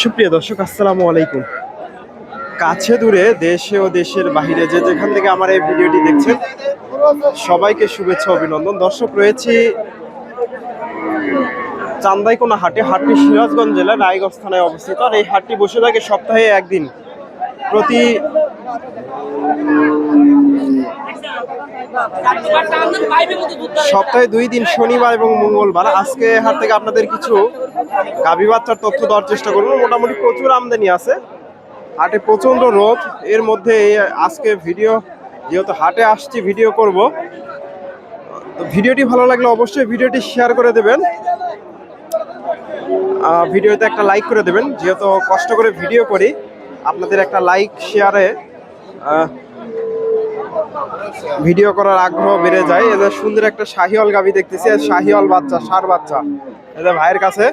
সুপ্রিয় দর্শক, আসসালামু আলাইকুম। কাছে দূরে দেশে ও দেশের বাইরে যে যেখান থেকে আমার এই ভিডিওটি দেখছেন, সবাইকে শুভেচ্ছা, অভিনন্দন। দর্শক, রয়েছি চান্দাইকোনা হাটে, হাটটি সিরাজগঞ্জ জেলার রায়গঞ্জ থানায় অবস্থিত। আর এই হাটটি বসে থাকে সপ্তাহে একদিন। প্রতি সপ্তাহে দুই দিন, শনিবার এবং মঙ্গলবার। আজকে হাট থেকে আপনাদের কিছু গাভী বাচ্চার তথ্য দেওয়ার চেষ্টা করব। মোটামুটি প্রচুর আমদানি আছে। হাটে প্রচণ্ড রোদ। এর মধ্যে আজকে ভিডিও, যেহেতু হাটে আসছি, ভিডিও করব। তো ভিডিওটি ভালো লাগলে অবশ্যই ভিডিওটি শেয়ার করে দেবেন। ভিডিওতে একটা লাইক করে দেবেন। যেহেতু কষ্ট করে ভিডিও করি, আপনাদের একটা লাইক, শেয়ারে ভিডিও করার আগ্রহ বেড়ে যায়। এদের সুন্দর একটা শাহিওয়াল গাভি দেখতেছি শাহিওয়াল বাচ্চা সার বাচ্চা। এদের ভাইয়ের কাছে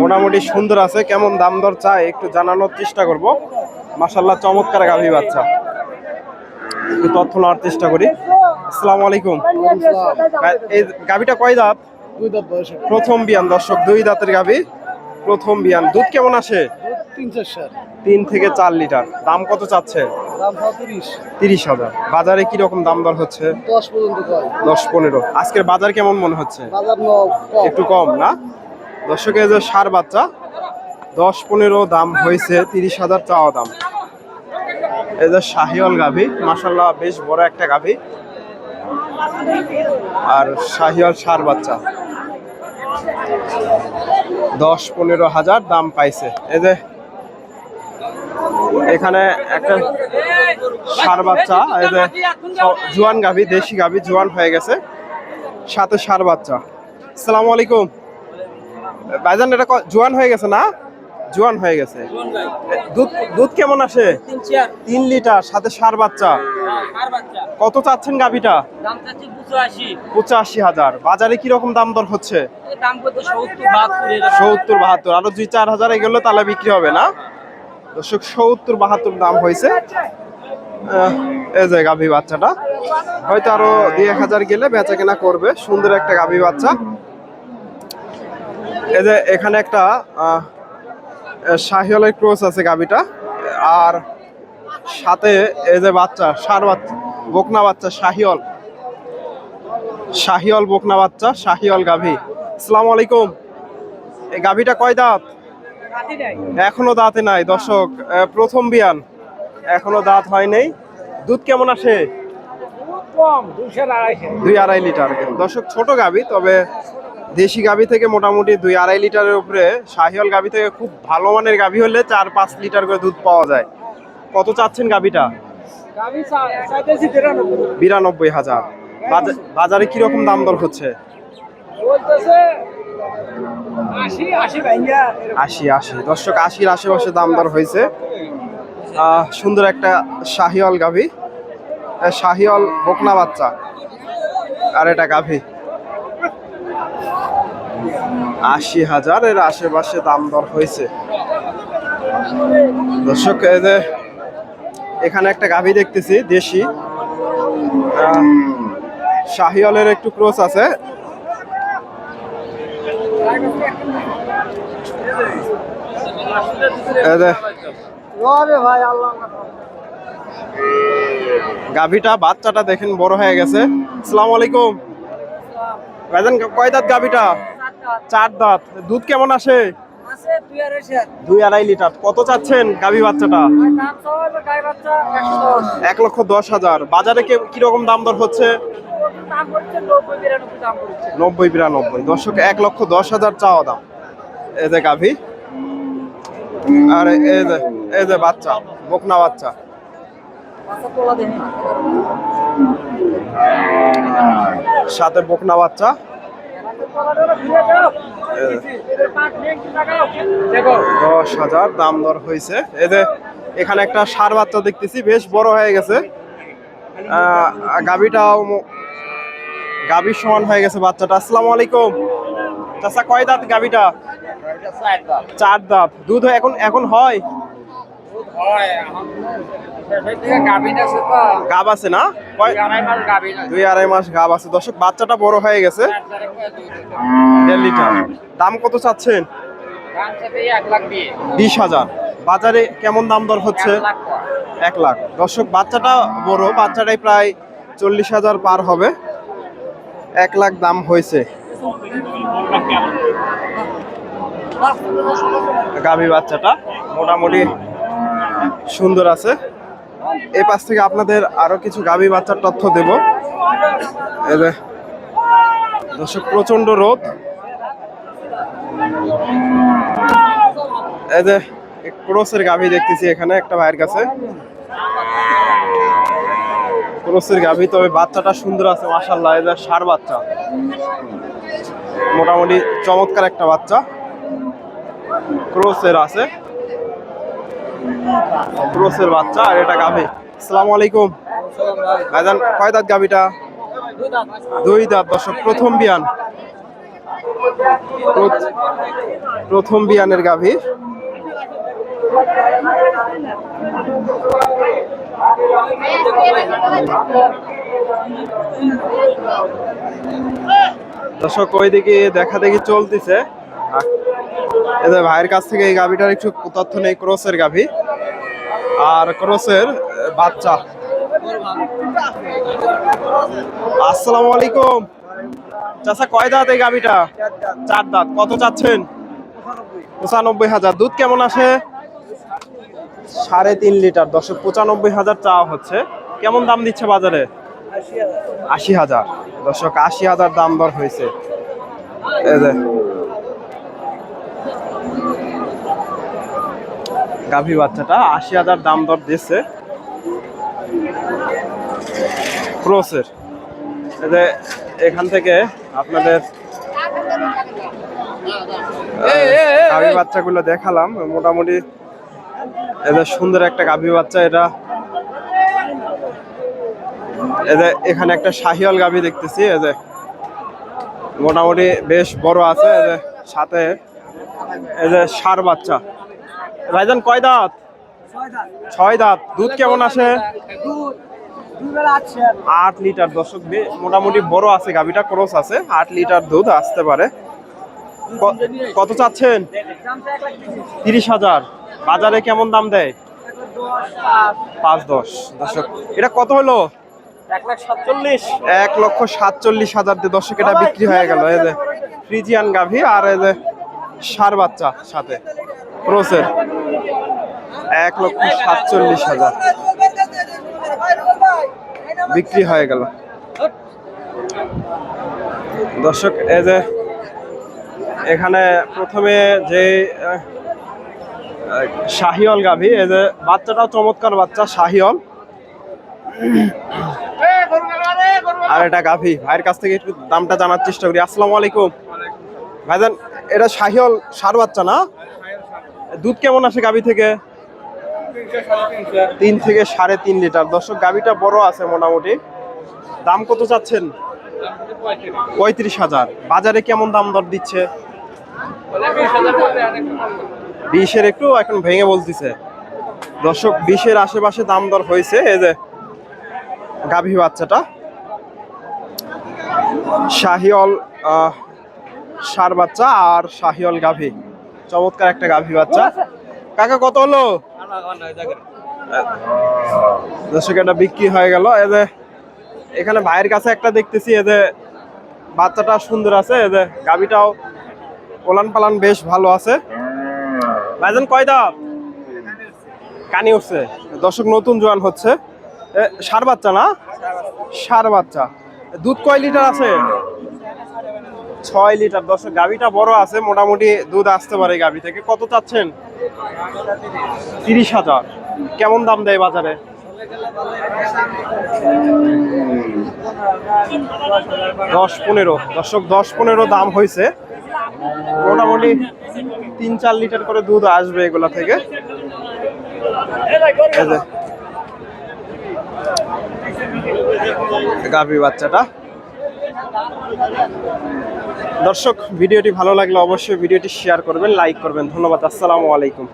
মোটামুটি সুন্দর আছে কেমন দাম দর চায় একটু জানানোর চেষ্টা করব। মাসাল্লাহ চমৎকার গাভি বাচ্চা। একটু তথ্য নেওয়ার চেষ্টা করি। আসসালামু আলাইকুম। এই গাভিটা কয় দাঁত? প্রথম বিয়ান দর্শক দুই দাঁতের গাভি। প্রথম বিয়ান। দুধ কেমন আসে? তিন চার তিন থেকে চার লিটার। দাম কত চাচ্ছে? তিরিশ। হাজার। বাজারে কি রকম দাম দর হচ্ছে? দশ পর্যন্ত দশ পনেরো। আজকের বাজার কেমন মনে হচ্ছে? একটু কম না? দর্শকের যে সার বাচ্চা দশ পনেরো দাম হয়েছে তিরিশ হাজার চাওয়া দাম। এই যে শাহিওয়াল গাভি মাসাল্লাহ বেশ বড় একটা গাভি। আর শাহিওয়াল সার বাচ্চা। দশ পনেরো হাজার দাম পাইছে। এই যে, এখানে একটা সার বাচ্চা, এই যে, জোয়ান গাভি, দেশি গাভি জুয়ান হয়ে গেছে, সাথে সার বাচ্চা। আসসালামু আলাইকুম। ভাইজান, এটা জোয়ান হয়ে গেছে না? জোয়ান হয়ে গেছে। দুধ দুধ কেমন আসে? তিন লিটার সাথে সার বাচ্চা। কত চাচ্ছেন গাভিটা? পঁচাশি। হাজার। বাজারে কি রকম দাম দর হচ্ছে? সত্তর বাহাত্তর আরও দুই চার হাজার এগুলো তাহলে বিক্রি হবে না? দর্শক সত্তর বাহাত্তর দাম হয়েছে। এই যে গাভী বাচ্চাটা। হয়তো আরও দুই এক হাজার গেলে বেচা কেনা করবে। সুন্দর একটা গাভী বাচ্চা। এই যে এখানে একটা আহ, শাহিওয়ালের ক্রোস আছে গাভীটা আর সাথে এই যে বাচ্চা সার বাচ্চা বকনা বাচ্চা শাহিওল শাহিওল বকনা বাচ্চা শাহিওল গাভী। আসসালামু আলাইকুম। এই গাভিটা কয় দাঁত? এখনও দাঁতে নাই দর্শক প্রথম বিয়ান। এখনও দাঁত হয় নাই। দুধ কেমন আসে? কম দুই আড়াই লিটার। দর্শক ছোট গাভী তবে দেশি গাভী থেকে মোটামুটি দুই আড়াই লিটারের উপরে শাহিওয়াল গাভী থেকে খুব ভালো মানের গাভী হলে চার পাঁচ লিটার করে দুধ পাওয়া যায়। কত চাচ্ছেন গাভীটা? বিরানব্বই হাজার। বাজা- বাজারে কীরকম দাম দর হচ্ছে? আশি আশি দর্শক আশির আশেপাশে দাম দর হয়েছে। সুন্দর একটা শাহিওয়াল গাভী। শাহিওয়াল বকনা বাচ্চা। আর এটা গাভী। আশি হাজার এর আশেপাশে দাম দর হয়েছে। দর্শক এই যে এখানে একটা গাভী দেখতেছি দেশি। শাহিওয়ালের একটু ক্রোস আছে। গাভীটা বাচ্চাটা দেখেন বড় হয়ে গেছে। আসসালামু আলাইকুম। কয় দাঁত গাভীটা? চার দাঁত। দুধ কেমন আসে? দুই আড়াই লিটার। কত চাচ্ছেন গাভী বাচ্চাটা? এক লক্ষ দশ হাজার। বাজারে কীরকম দাম দর হচ্ছে? নব্বই বিরানব্বই দর্শক এক লক্ষ দশ হাজার চাওয়া দাম। এই যে গাভী। আর এই যে এই যে বাচ্চা বকনা বাচ্চা। সাথে বকনা বাচ্চা। দশ হাজার দাম দর হয়েছে। এই যে এখানে একটা সার বাচ্চা দেখতেছি বেশ বড় হয়ে গেছে। গাভীটাও মো- সমান হয়ে গেছে বাচ্চাটা। আসসালামু আলাইকুম। চাচা কয় দাঁত গাভীটা? চার দাঁত। দুধ এখন এখন হয়? গাব আছে না? দুই আড়াই মাস গাব আছে। দর্শক বাচ্চাটা বড় হয়ে গেছে। দেড় লিটার। দাম কত চাচ্ছেন? বিশ হাজার। বাজারে কেমন দাম দর হচ্ছে। এক লাখ। দর্শক বাচ্চাটা বড়। বাচ্চাটাই প্রায় চল্লিশ হাজার পার হবে। এক লাখ দাম হয়েছে। গাভী বাচ্চাটা। মোটামুটি সুন্দর আছে। এই পাশ থেকে আপনাদের আরও কিছু গাভী বাচ্চার তথ্য দেব। দর্শক প্রচণ্ড রোদ। এই যে ক্রোসের গাভী দেখতেছি এখানে, একটা ভাইয়ের কাছে। ক্রোসের গাভী, তবে বাচ্চাটা সুন্দর আছে মাসাল্লাহ এই যে সার বাচ্চা। মোটামুটি চমৎকার একটা বাচ্চা। ক্রোসের আছে। ক্রোসের বাচ্চা আর এটা গাভী। আসসালামু আলাইকুম। ভাইজান, কয় দাঁত গাভীটা? দুই দাঁত, দর্শক, প্রথম বিয়ান। প্রথম বিয়ানের গাভী। দর্শক, ওইদিকে দেখা দেখি চলতেছে। এদের ভাইয়ের কাছ থেকে এই গাভীটার একটু তথ্য নেই, ক্রসের গাভী। আর ক্রসের বাচ্চা। আসসালামু আলাইকুম। চাচা, কয় দাঁত এই গাভীটা? চার দাঁত। কত চাচ্ছেন? পঁচানব্বই হাজার। দুধ কেমন আসে? সাড়ে তিন লিটার। দর্শক, পঁচানব্বই হাজার চাওয়া হচ্ছে। কেমন দাম দিচ্ছে বাজারে? আশি হাজার। দর্শক, আশি হাজার দাম দর হয়েছে। গাভী বাচ্চাটা আশি হাজার দাম দর দিচ্ছে ক্রোসের যে এখান থেকে আপনাদের গাভী বাচ্চাগুলো দেখালাম। মোটামুটি এদের সুন্দর একটা গাভী বাচ্চা এটা। এদের এখানে একটা শাহিয়াল গাভী দেখতেছি এদের মোটামুটি বেশ বড় আছে এদের সাথে এদের সার বাচ্চা। ভাইজান কয় দাঁত? ছয় দাঁত। দুধ কেমন আসে আট লিটার। দর্শক মোটামুটি বড় আছে গাভীটা ক্রস আছে। আট লিটার দুধ আসতে পারে। কত চাচ্ছেন? তিরিশ হাজার। বাজারে কেমন দাম দেয়? পাঁচ দশ। দর্শক এটা কত হলো? এক লক্ষ সাতচল্লিশ হাজার দিয়ে দর্শক এটা বিক্রি হয়ে গেল। এই যে ফ্রিজিয়ান গাভী আর এই যে সার বাচ্চা সাথে। ক্রোসের এক লক্ষ সাতচল্লিশ হাজার। বিক্রি হয়ে গেল। দর্শক, এই যে এখানে প্রথমে যে শাহিওল গাভী, এই যে বাচ্চাটাও চমৎকার বাচ্চা শাহিওল আর এটা গাভী। ভাইয়ের কাছ থেকে একটু দামটা জানার চেষ্টা করি। আসসালামু আলাইকুম। ভাইজান, এটা শাহিওল সার বাচ্চা না? দুধ কেমন আসে গাভী থেকে? তিন থেকে সাড়ে তিন লিটার। দর্শক গাভীটা বড় আছে মোটামুটি। দাম কত চাচ্ছেন? পঁয়ত্রিশ হাজার। বাজারে কেমন দাম দর দিচ্ছে? বিশের একটু এখন ভেঙে বলতেছে। দর্শক বিশের আশেপাশে দাম দর হয়েছে। এই যে গাভী বাচ্চাটা। শাহিওল সার বাচ্চা আর শাহিওল গাভী। চমৎকার একটা গাভী বাচ্চা। কাকা কত হলো? দর্শক বিক্রি হয়ে গেল। এই যে এখানে ভাইয়ের কাছে একটা দেখতেছি এই যে বাচ্চাটা সুন্দর আছে এই যে গাভীটাও ওলান পালান বেশ ভালো আছে। ভাইজান কয় দাঁত? কানি উঠছে। দর্শক নতুন জোয়ান হচ্ছে। এ, ষাঁড় বাচ্চা না? সার বাচ্চা। দুধ কয় লিটার আছে? ছয় লিটার। দর্শক, গাভীটা বড় আছে, মোটামুটি দুধ আসতে পারে গাভী থেকে। কত চাচ্ছেন? তিরিশ হাজার। কেমন দাম দেয় বাজারে? দশ পনেরো। দর্শক, দশ পনেরো দাম হয়েছে। মোটামুটি তিন চার লিটার করে দুধ আসবে এগুলা থেকে। গাভী বাচ্চাটা। দর্শক ভিডিওটি ভালো লাগলে অবশ্যই ভিডিওটি শেয়ার করবেন লাইক করবেন। ধন্যবাদ আসসালামু আলাইকুম।